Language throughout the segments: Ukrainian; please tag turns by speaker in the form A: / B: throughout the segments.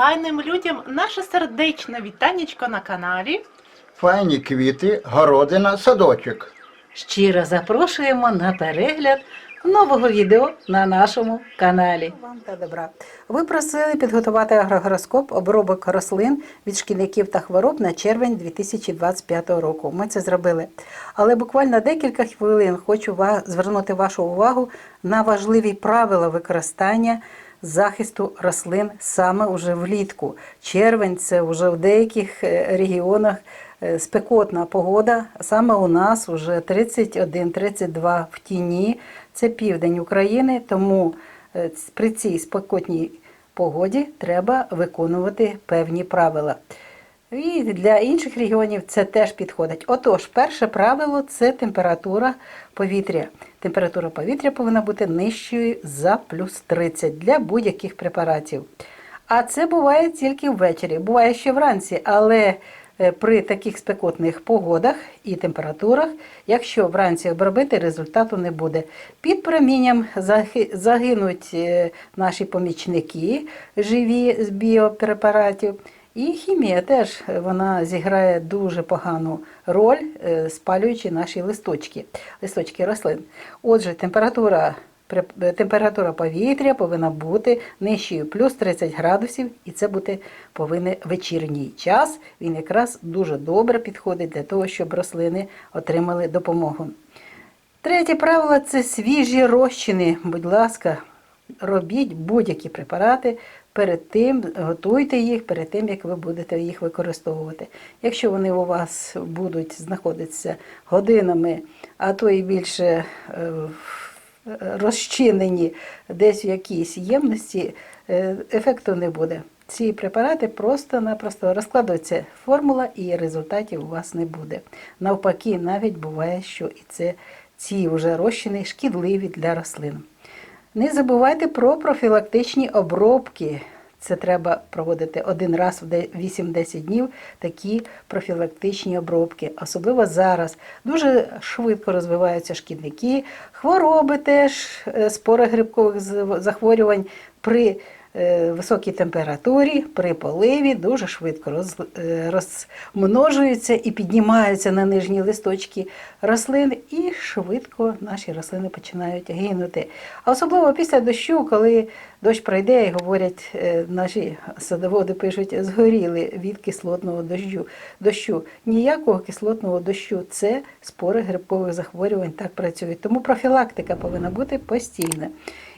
A: файним людям наше сердечне вітанечко на каналі.
B: Файні квіти, городина, садочок.
C: Щиро запрошуємо на перегляд нового відео на нашому каналі. Вам та добра. Ви просили підготувати агрогороскоп обробок рослин від шкідників та хвороб на червень 2025 року. Ми це зробили. Але буквально декілька хвилин хочу звернути вашу увагу на важливі правила використання захисту рослин саме уже влітку. Червень це вже в деяких е, регіонах е, спекотна погода. Саме у нас вже 31-32 в тіні. Це південь України, тому е, при цій спекотній погоді треба виконувати певні правила. І для інших регіонів це теж підходить. Отож, перше правило це температура повітря. Температура повітря повинна бути нижчою за плюс 30 для будь-яких препаратів. А це буває тільки ввечері, буває ще вранці, але е, при таких спекотних погодах і температурах, якщо вранці обробити, результату не буде. Під промінням загинуть е, наші помічники живі з біопрепаратів. І хімія теж е, вона зіграє дуже погану роль, е, спалюючи наші листочки, листочки рослин. Отже, температура, е, температура повітря повинна бути нижчою плюс 30 градусів, і це бути повинен вечірній час. Він якраз дуже добре підходить для того, щоб рослини отримали допомогу. Третє правило це свіжі розчини. Будь ласка, робіть будь-які препарати перед тим, готуйте їх перед тим, як ви будете їх використовувати. Якщо вони у вас будуть знаходитися годинами, а то і більше е, розчинені десь в якійсь ємності, е, ефекту не буде. Ці препарати просто-напросто розкладуться формула і результатів у вас не буде. Навпаки, навіть буває, що і це ці вже розчини шкідливі для рослин. Не забувайте про профілактичні обробки. Це треба проводити один раз в де- 8-10 днів такі профілактичні обробки. Особливо зараз дуже швидко розвиваються шкідники, хвороби теж, е, спори грибкових захворювань при високій температурі, при поливі дуже швидко е, розмножуються і піднімаються на нижні листочки рослин, і швидко наші рослини починають гинути. А особливо після дощу, коли дощ пройде, і говорять, е, наші садоводи пишуть, згоріли від кислотного дощу. дощу. Ніякого кислотного дощу це спори грибкових захворювань так працюють. Тому профілактика повинна бути постійна.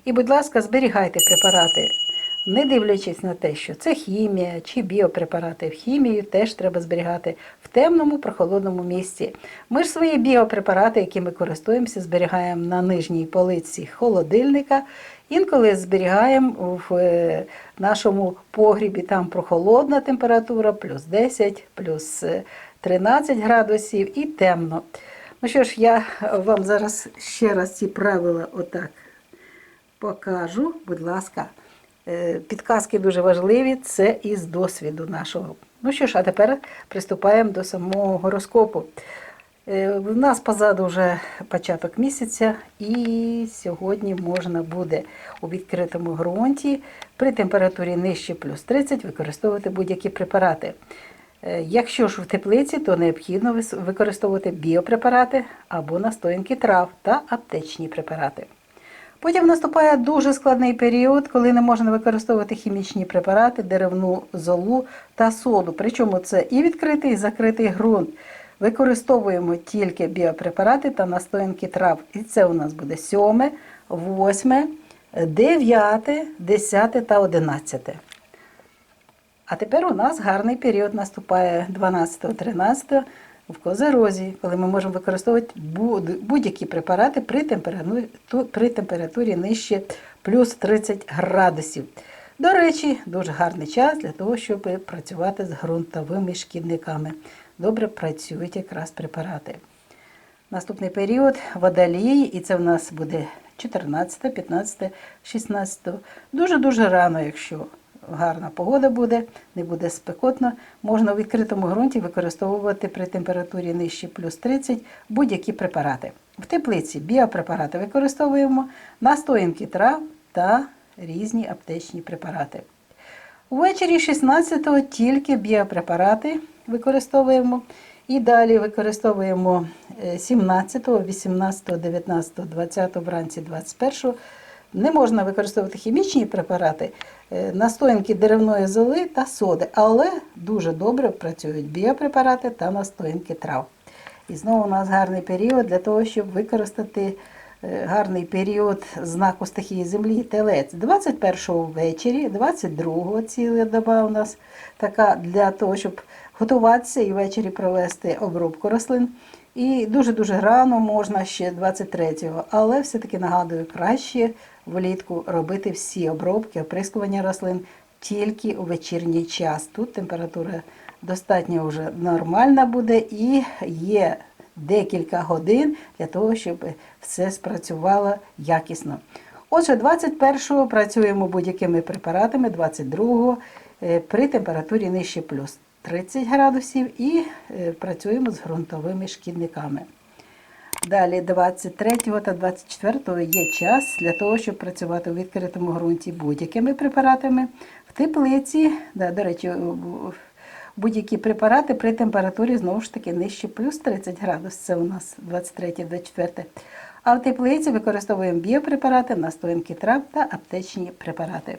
C: І, будь ласка, зберігайте препарати. Не дивлячись на те, що це хімія чи біопрепарати, в хімію теж треба зберігати в темному, прохолодному місці. Ми ж свої біопрепарати, які ми користуємося, зберігаємо на нижній полиці холодильника. Інколи зберігаємо в е, нашому погрібі, там прохолодна температура, плюс 10, плюс е, 13 градусів і темно. Ну що ж, я вам зараз ще раз ці правила отак покажу, будь ласка. Е, Підказки дуже важливі, це із досвіду нашого. Ну що ж, а тепер приступаємо до самого гороскопу. Е, В нас позаду вже початок місяця, і сьогодні можна буде у відкритому ґрунті при температурі нижче плюс 30 використовувати будь-які препарати. Е, Якщо ж в теплиці, то необхідно використовувати біопрепарати або настоянки трав та аптечні препарати. Потім наступає дуже складний період, коли не можна використовувати хімічні препарати, деревну золу та соду. Причому це і відкритий, і закритий ґрунт. Використовуємо тільки біопрепарати та настоянки трав. І це у нас буде 7, 8, 9, 10 та 11. А тепер у нас гарний період наступає 12-13 в Козерозі, коли ми можемо використовувати будь-які препарати при температурі, при температурі нижче плюс 30 градусів. До речі, дуже гарний час для того, щоб працювати з ґрунтовими шкідниками. Добре працюють якраз препарати. Наступний період водолій, і це в нас буде 14, 15, 16. Дуже-дуже рано, якщо гарна погода буде, не буде спекотно, можна у відкритому ґрунті використовувати при температурі нижче плюс 30 будь-які препарати. В теплиці біопрепарати використовуємо, настоянки трав та різні аптечні препарати. Увечері 16-го тільки біопрепарати використовуємо. І далі використовуємо е, 17-го, 18-го, 19-го, 20-го, вранці 21-го. Не можна використовувати хімічні препарати, е, настоянки деревної золи та соди, але дуже добре працюють біопрепарати та настоянки трав. І знову у нас гарний період для того, щоб використати е, гарний період знаку стихії землі телець. 21-го ввечері, 22-го ціла доба у нас така для того, щоб готуватися і ввечері провести обробку рослин. І дуже-дуже рано можна ще 23-го, але все-таки нагадую, краще влітку робити всі обробки, оприскування рослин тільки у вечірній час. Тут температура достатньо вже нормальна буде і є декілька годин для того, щоб все спрацювало якісно. Отже, 21-го працюємо будь-якими препаратами, 22-го е, при температурі нижче плюс 30 градусів і е, працюємо з ґрунтовими шкідниками. Далі 23 та 24 є час для того, щоб працювати у відкритому ґрунті будь-якими препаратами. В теплиці, да, до речі, будь-які препарати при температурі знову ж таки нижче плюс 30 градусів. Це у нас 23-24. А в теплиці використовуємо біопрепарати, настоянки трав та аптечні препарати.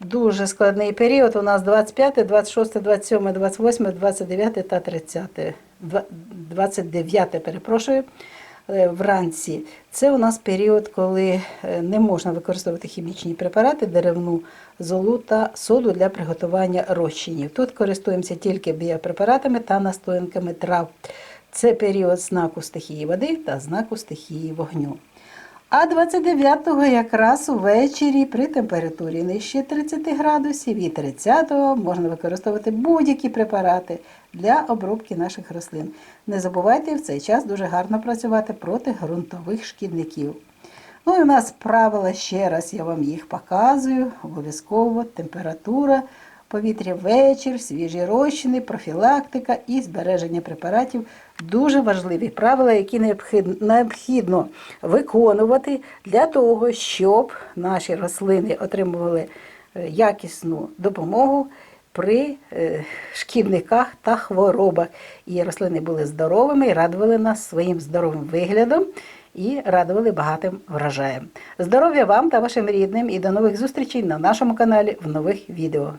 C: Дуже складний період. У нас 25, 26, 27, 28, 29 та 30. 29, перепрошую, вранці. Це у нас період, коли е, не можна використовувати хімічні препарати, деревну золу та соду для приготування розчинів. Тут користуємося тільки біопрепаратами та настоянками трав. Це період знаку стихії води та знаку стихії вогню. А 29-го якраз увечері при температурі нижче 30 градусів і 30-го можна використовувати будь-які препарати для обробки наших рослин. Не забувайте в цей час дуже гарно працювати проти ґрунтових шкідників. Ну і у нас правила ще раз, я вам їх показую. Обов'язково температура, повітря вечір, свіжі розчини, профілактика і збереження препаратів дуже важливі правила, які необхідно виконувати для того, щоб наші рослини отримували е, якісну допомогу при е, шкідниках та хворобах. І рослини були здоровими і радували нас своїм здоровим виглядом і радували багатим врожаєм. Здоров'я вам та вашим рідним і до нових зустрічей на нашому каналі в нових відео.